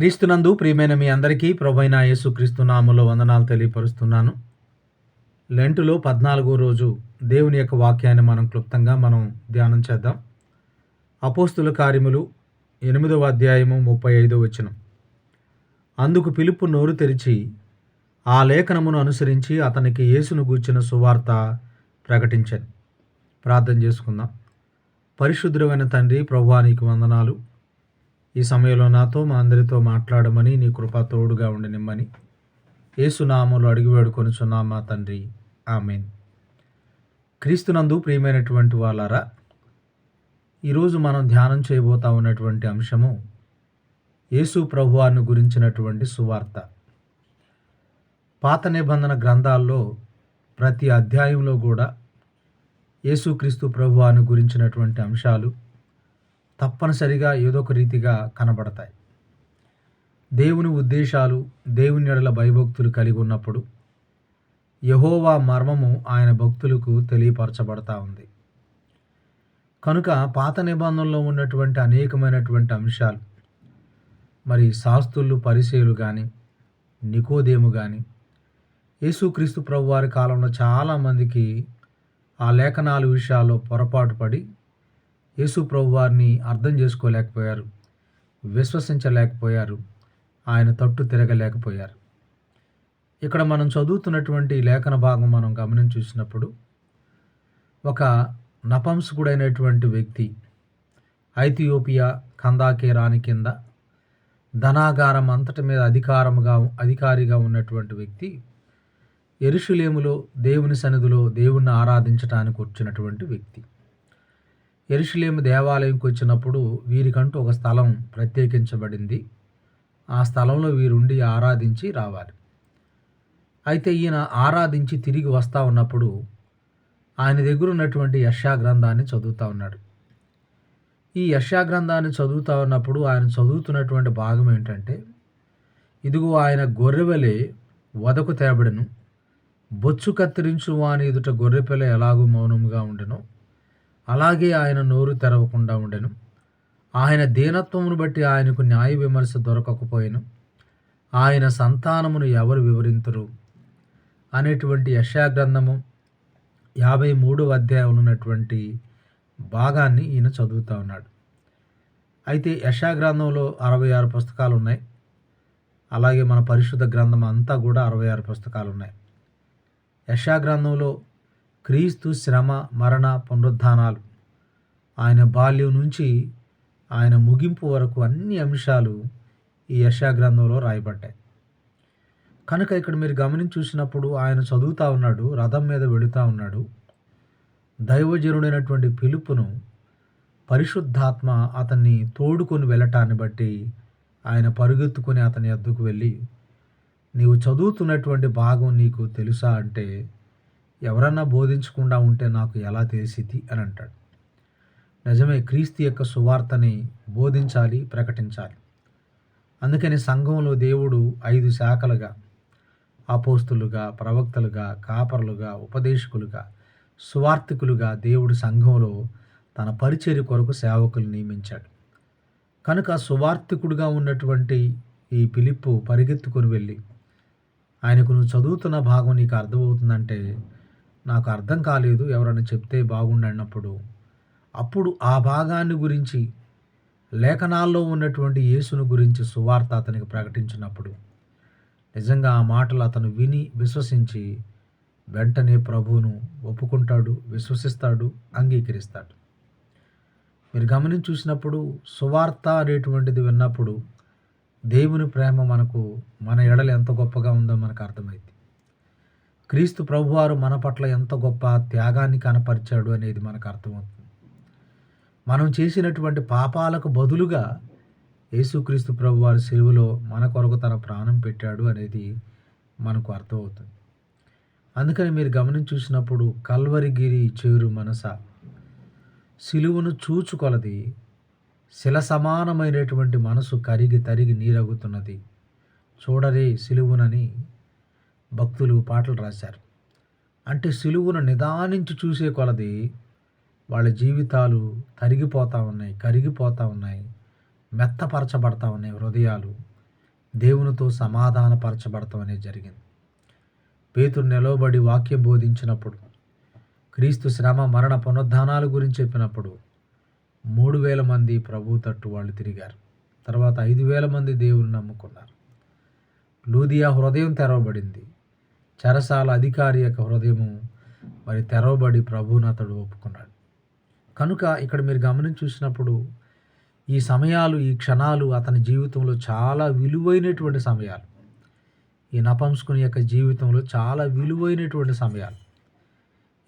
క్రీస్తునందు ప్రియమైన మీ అందరికీ ప్రభైన యేసుక్రీస్తు నామములో వందనాలు తెలియపరుస్తున్నాను. లెంటులో పద్నాలుగో రోజు దేవుని యొక్క వాక్యాన్ని మనం క్లుప్తంగా మనం ధ్యానం చేద్దాం. అపోస్తుల కార్యములు ఎనిమిదవ అధ్యాయము ముప్పై ఐదో వచనం. అందుకు పిలుపు నోరు తెరిచి ఆ లేఖనమును అనుసరించి అతనికి యేసును గూర్చిన సువార్త ప్రకటించాను ప్రార్థన చేసుకుందాం. పరిశుద్ధమైన తండ్రి ప్రభువానికి వందనాలు. ఈ సమయంలో నాతో మా అందరితో మాట్లాడమని నీ కృప తోడుగా ఉండనిమ్మని ఏసునామలు అడిగి వేడుకొనుచున్నాం మా తండ్రి. ఆమెన్. క్రీస్తునందు ప్రియమైనటువంటి వాళ్ళారా ఈరోజు మనం ధ్యానం చేయబోతా ఉన్నటువంటి అంశము యేసు ప్రభువారిని గురించినటువంటి సువార్త. పాత నిబంధన గ్రంథాల్లో ప్రతి అధ్యాయంలో కూడా యేసుక్రీస్తు ప్రభువాన్ని గురించినటువంటి అంశాలు తప్పనిసరిగా ఏదో ఒక రీతిగా కనబడతాయి. దేవుని ఉద్దేశాలు దేవుని ఎడల భయభక్తులు కలిగి ఉన్నప్పుడు యహోవా మర్మము ఆయన భక్తులకు తెలియపరచబడతా ఉంది. కనుక పాత నిబంధనలో ఉన్నటువంటి అనేకమైనటువంటి అంశాలు మరి శాస్త్రులు పరిచయులు కానీ నికోదేము కానీ యేసుక్రీస్తు ప్రభు వారి కాలంలో చాలామందికి ఆ లేఖనాలు విషయాల్లో పొరపాటు పడి యేసు ప్రభు వారిని అర్థం చేసుకోలేకపోయారు విశ్వసించలేకపోయారు ఆయన తట్టు తిరగలేకపోయారు. ఇక్కడ మనం చదువుతున్నటువంటి లేఖన భాగం మనం గమనించి చూసినప్పుడు ఒక నపంసకుడైనటువంటి వ్యక్తి ఐథియోపియా కందాకే రాణి కింద ధనాగారం అంతటి మీద అధికారముగా అధికారిగా ఉన్నటువంటి వ్యక్తి ఎరుషులేములో దేవుని సన్నిధిలో దేవుణ్ణి ఆరాధించటానికి వచ్చినటువంటి వ్యక్తి. ఎరుషులేము దేవాలయంకి వచ్చినప్పుడు వీరికంటూ ఒక స్థలం ప్రత్యేకించబడింది. ఆ స్థలంలో వీరుండి ఆరాధించి రావాలి. అయితే ఈయన ఆరాధించి తిరిగి వస్తూ ఉన్నప్పుడు ఆయన దగ్గర ఉన్నటువంటి యశా గ్రంథాన్ని చదువుతూ ఉన్నాడు. ఈ యశా గ్రంథాన్ని చదువుతూ ఉన్నప్పుడు ఆయన చదువుతున్నటువంటి భాగం ఏంటంటే ఇదిగో ఆయన గొర్రెవలే వదకు తేబడిను బొచ్చు కత్తిరించు వాని ఎదుట గొర్రెపిల్ల ఎలాగూ మౌనముగా ఉండెనో అలాగే ఆయన నోరు తెరవకుండా ఉండెను. ఆయన దీనత్వమును బట్టి ఆయనకు న్యాయ విమర్శ దొరకకపోయాను. ఆయన సంతానమును ఎవరు వివరించరు అనేటువంటి యశాగ్రంథము యాభై మూడవ అధ్యాయం ఉన్నటువంటి భాగాన్ని ఈయన చదువుతూ ఉన్నాడు. అయితే యశాగ్రంథంలో అరవై ఆరు పుస్తకాలు ఉన్నాయి. అలాగే మన పరిశుద్ధ గ్రంథం అంతా కూడా అరవై ఆరు పుస్తకాలు ఉన్నాయి. యశాగ్రంథంలో క్రీస్తు శ్రమ మరణ పునరుద్ధానాలు. ఆయన బాల్యం నుంచి ఆయన ముగింపు వరకు అన్ని అంశాలు ఈ యశాగ్రంథంలో రాయబడ్డాయి. కనుక ఇక్కడ మీరు గమనించి చూసినప్పుడు ఆయన చదువుతూ ఉన్నాడు రథం మీద వెళుతూ ఉన్నాడు. దైవజనుడైనటువంటి పిలుపును పరిశుద్ధాత్మ అతన్ని తోడుకొని వెళ్ళటాన్ని బట్టి ఆయన పరుగెత్తుకొని అతని ఎద్దుకు వెళ్ళి నీవు చదువుతున్నటువంటి భాగం నీకు తెలుసా? అంటే ఎవరన్నా బోధించకుండా ఉంటే నాకు ఎలా తెలిసిద్ది అని అంటాడు. నిజమే క్రీస్తు యొక్క సువార్తని బోధించాలి ప్రకటించాలి. అందుకని సంఘంలో దేవుడు ఐదు శాఖలుగా అపోస్తులుగా ప్రవక్తలుగా కాపరులుగా ఉపదేశకులుగా సువార్థికులుగా దేవుడు సంఘంలో తన పరిచర్య కొరకు సేవకులు నియమించాడు. కనుక సువార్థికుడుగా ఉన్నటువంటి ఈ పిలుపు పరిగెత్తుకొని వెళ్ళి ఆయనకు నువ్వు చదువుతున్న భాగం నీకు అర్థమవుతుందంటే నాకు అర్థం కాలేదు ఎవరైనా చెప్తే బాగుండన్నప్పుడు అప్పుడు ఆ భాగాన్ని గురించి లేఖనాల్లో ఉన్నటువంటి యేసును గురించి సువార్త అతనికి ప్రకటించినప్పుడు నిజంగా ఆ మాటలు అతను విని విశ్వసించి వెంటనే ప్రభువును ఒప్పుకుంటాడు విశ్వసిస్తాడు అంగీకరిస్తాడు. మీరు గమనించి చూసినప్పుడు సువార్త అనేటువంటిది విన్నప్పుడు దేవుని ప్రేమ మనకు మన ఎడలు ఎంత గొప్పగా ఉందో మనకు అర్థమైంది. క్రీస్తు ప్రభువారు మన పట్ల ఎంత గొప్ప త్యాగాన్ని కనపరిచాడు అనేది మనకు అర్థమవుతుంది. మనం చేసినటువంటి పాపాలకు బదులుగా యేసుక్రీస్తు ప్రభువారు సెలువులో మన కొరకు తన ప్రాణం పెట్టాడు అనేది మనకు అర్థమవుతుంది. అందుకని మీరు గమనించి చూసినప్పుడు కల్వరిగిరి చేరు మనస సిలువను చూచుకొలది శిల సమానమైనటువంటి మనసు కరిగి తరిగి నీరగుతున్నది. చూడరే సిలువునని భక్తులు పాటలు రాశారు. అంటే సులువును నిదానించి చూసే కొలది వాళ్ళ జీవితాలు తరిగిపోతూ ఉన్నాయి కరిగిపోతూ ఉన్నాయి మెత్తపరచబడతా ఉన్నాయి హృదయాలు. దేవునితో సమాధానపరచబడటం అనేది జరిగింది. పేతురు నిలవబడి వాక్యం బోధించినప్పుడు క్రీస్తు శ్రమ మరణ పునరుద్ధానాల గురించి చెప్పినప్పుడు మూడు వేల మంది ప్రభు తట్టు వాళ్ళు తిరిగారు. తర్వాత ఐదు వేల మంది దేవుని నమ్ముకున్నారు. లూదియా హృదయం తెరవబడింది. చెరసాల అధికారి యొక్క హృదయము మరి తెరవబడి ప్రభువును అతడు ఒప్పుకున్నాడు. కనుక ఇక్కడ మీరు గమనించి చూసినప్పుడు ఈ సమయాలు ఈ క్షణాలు అతని జీవితంలో చాలా విలువైనటువంటి సమయాలు. ఈ నపంసుకుని యొక్క జీవితంలో చాలా విలువైనటువంటి సమయాలు.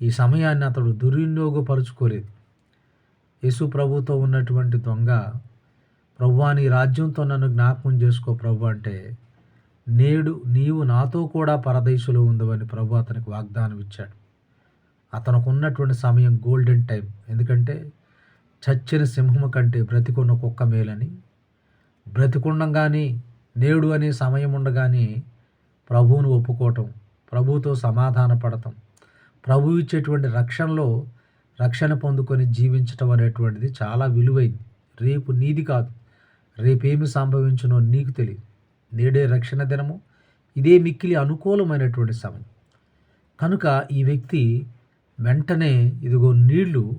ఈ సమయాన్ని అతడు దుర్వినియోగపరుచుకోలేదు. యేసు ప్రభుతో ఉన్నటువంటి దొంగ ప్రభువాని రాజ్యంతో నన్ను జ్ఞాపకం చేసుకో ప్రభు అంటే నేడు నీవు నాతో కూడా పరదేశంలో ఉందవని ప్రభు అతనికి వాగ్దానం ఇచ్చాడు. అతనికి ఉన్నటువంటి సమయం గోల్డెన్ టైం ఎందుకంటే చచ్చిన సింహము కంటే బ్రతికున్న కుక్క మేలని. బ్రతికుండగానే నేడు అనే సమయం ఉండగానే ప్రభువును ఒప్పుకోవటం ప్రభుతో సమాధాన పడటం ప్రభు ఇచ్చేటువంటి రక్షణలో రక్షణ పొందుకొని జీవించటం అనేటువంటిది చాలా విలువైంది. రేపు నీది కాదు. రేపేమి సంభవించునో నీకు తెలియదు. నేడే రక్షణ దినము. ఇదే మిక్కిలి అనుకూలమైనటువంటి సమయం. కనుక ఈ వ్యక్తి వెంటనే ఇదిగో నీళ్ళు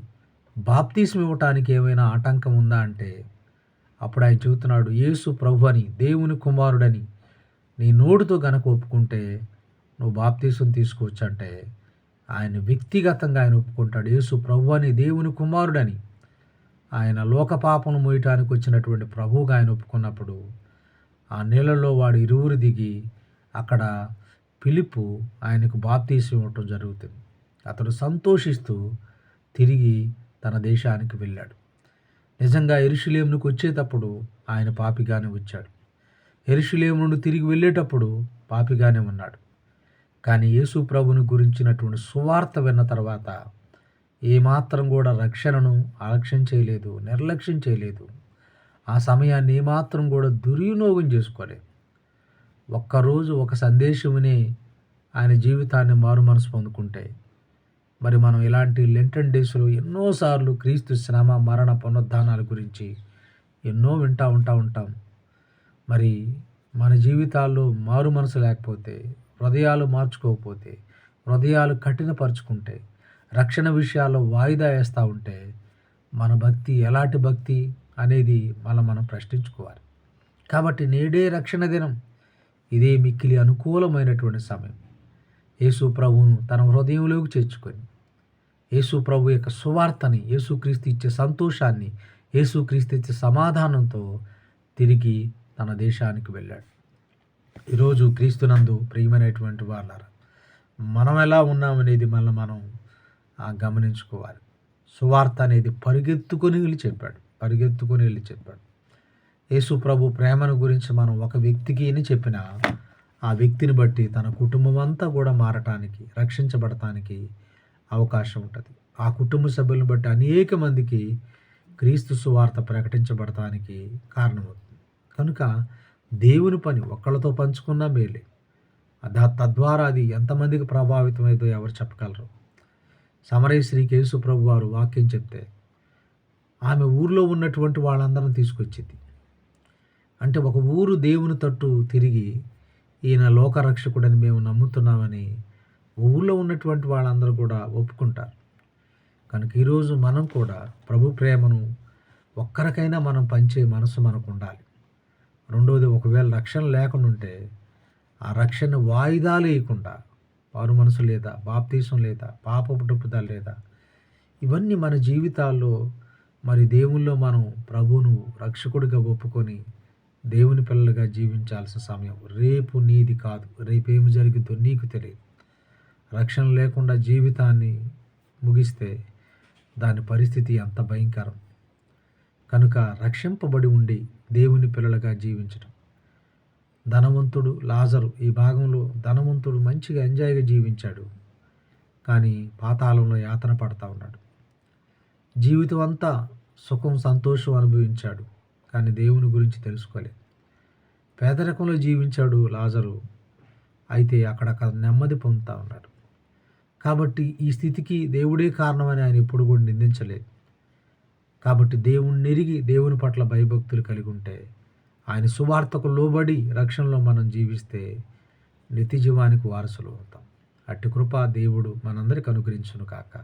బాప్తీసం ఇవ్వటానికి ఏమైనా ఆటంకం ఉందా అంటే అప్పుడు ఆయన చెబుతున్నాడు యేసు ప్రభు అని దేవుని కుమారుడని నీ నోటితో గనక ఒప్పుకుంటే నువ్వు బాప్తీసం తీసుకోవచ్చంటే ఆయన వ్యక్తిగతంగా ఆయన ఒప్పుకుంటాడు యేసు ప్రభు అని దేవుని కుమారుడని. ఆయన లోక పాపను మోయటానికి వచ్చినటువంటి ప్రభువుగా ఆయన ఒప్పుకున్నప్పుడు ఆ నీళ్ళలో వాడు ఇరువురు దిగి అక్కడ పిలుపు ఆయనకు బాప్తీసి ఇవ్వటం జరుగుతుంది. అతడు సంతోషిస్తూ తిరిగి తన దేశానికి వెళ్ళాడు. నిజంగా ఎరుషులేమునికి వచ్చేటప్పుడు ఆయన పాపిగానే వచ్చాడు. ఎరుషులేము నుండి తిరిగి వెళ్ళేటప్పుడు పాపిగానే ఉన్నాడు. కానీ యేసు ప్రభుని గురించినటువంటి సువార్త విన్న తర్వాత ఏమాత్రం కూడా రక్షణను ఆలక్ష్యం చేయలేదు నిర్లక్ష్యం చేయలేదు. ఆ సమయాన్ని ఏమాత్రం కూడా దుర్వినియోగం చేసుకోలేదు. ఒక్కరోజు ఒక సందేశమునే ఆయన జీవితాన్ని మారు మనసు పొందుకుంటే మరి మనం ఇలాంటి లెంటన్ డేస్లో ఎన్నోసార్లు క్రీస్తు శ్రమ మరణ పునరుద్ధానాల గురించి ఎన్నో వింటూ ఉంటా ఉంటాం. మరి మన జీవితాల్లో మారు మనసు లేకపోతే హృదయాలు మార్చుకోకపోతే హృదయాలు కఠినపరుచుకుంటే రక్షణ విషయాల్లో వాయిదా వేస్తూ ఉంటే మన భక్తి ఎలాంటి భక్తి? అనేది మనం మనం ప్రశ్నించుకోవాలి. కాబట్టి నేడే రక్షణ దినం. ఇదే మిక్కిలి అనుకూలమైనటువంటి సమయం. యేసు ప్రభువును తన హృదయంలోకి చేర్చుకొని యేసు ప్రభు యొక్క సువార్తని యేసుక్రీస్తు ఇచ్చే సంతోషాన్ని యేసుక్రీస్తు ఇచ్చే సమాధానంతో తిరిగి తన దేశానికి వెళ్ళాడు. ఈరోజు క్రీస్తునందు ప్రియమైనటువంటి వాళ్ళారా మనం ఎలా ఉన్నామనేది మళ్ళీ మనం గమనించుకోవాలి. సువార్త అనేది పరిగెత్తుకొని చెప్పాడు. పరిగెత్తుకొని వెళ్ళి చెప్పాడు. యేసు ప్రభు ప్రేమను గురించి మనం ఒక వ్యక్తికి అని చెప్పిన ఆ వ్యక్తిని బట్టి తన కుటుంబం అంతా కూడా మారటానికి రక్షించబడటానికి అవకాశం ఉంటుంది. ఆ కుటుంబ సభ్యులను బట్టి అనేక మందికి క్రీస్తు సువార్త ప్రకటించబడటానికి కారణమవుతుంది. కనుక దేవుని పని ఒక్కళ్ళతో పంచుకున్నా మేలే. తద్వారా అది ఎంతమందికి ప్రభావితమైందో ఎవరు చెప్పగలరు? సమరయ శ్రీ కేసు ప్రభు వారు వాక్యం చెప్తే ఆమె ఊర్లో ఉన్నటువంటి వాళ్ళందరం తీసుకొచ్చింది. అంటే ఒక ఊరు దేవుని తట్టు తిరిగి ఈయన లోకరక్షకుడని మేము నమ్ముతున్నామని ఊళ్ళో ఉన్నటువంటి వాళ్ళందరూ కూడా ఒప్పుకుంటారు. కనుక ఈరోజు మనం కూడా ప్రభు ప్రేమను ఒక్కరికైనా మనం పంచే మనసు మనకు ఉండాలి. రెండోది ఒకవేళ రక్షణ లేకుండా ఉంటే ఆ రక్షణ వాయిదాలు వేయకుండా వారు మనసు లేదా బాప్తీసం లేదా పాప పుట్టుపుదల లేదా ఇవన్నీ మన జీవితాల్లో మరి దేవుల్లో మనం ప్రభువును రక్షకుడిగా ఒప్పుకొని దేవుని పిల్లలుగా జీవించాల్సిన సమయం రేపు నీది కాదు. రేపేమి జరిగిందో నీకు తెలియదు. రక్షణ లేకుండా జీవితాన్ని ముగిస్తే దాని పరిస్థితి ఎంత భయంకరం. కనుక రక్షింపబడి ఉండి దేవుని పిల్లలుగా జీవించడం ధనవంతుడు లాజరు ఈ భాగంలో ధనవంతుడు మంచిగా ఎంజాయ్గా జీవించాడు. కానీ పాతాళంలో యాతన పడతా ఉన్నాడు. జీవితం అంతా సుఖం సంతోషం అనుభవించాడు. కానీ దేవుని గురించి తెలుసుకోలేదు. పేదరికంలో జీవించాడు లాజరు. అయితే అక్కడక్కడ నెమ్మది పొందుతూ ఉన్నాడు. కాబట్టి ఈ స్థితికి దేవుడే కారణమని ఆయన ఎప్పుడు కూడా నిందించలేదు. కాబట్టి దేవుణ్ణి ఎరిగి దేవుని పట్ల భయభక్తులు కలిగి ఉంటే ఆయన సువార్తకు లోబడి రక్షణలో మనం జీవిస్తే నిత్య జీవానికి వారసులు అవుతాం. అట్టి కృప దేవుడు మనందరికి అనుగ్రహించును కాక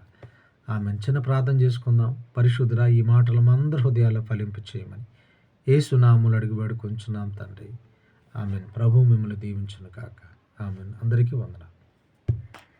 ఆమె చిన్న ప్రార్థన చేసుకుందాం. పరిశుద్ధురా ఈ మాటలు అందరి హృదయాల్లో ఫలింపు చేయమని ఏసునాములు అడిగి వేడుకొంచున్నాం తండ్రి. ఆమెను. ప్రభు మిమ్మల్ని దీవించును కాక ఆమెను. అందరికీ వందనాలు.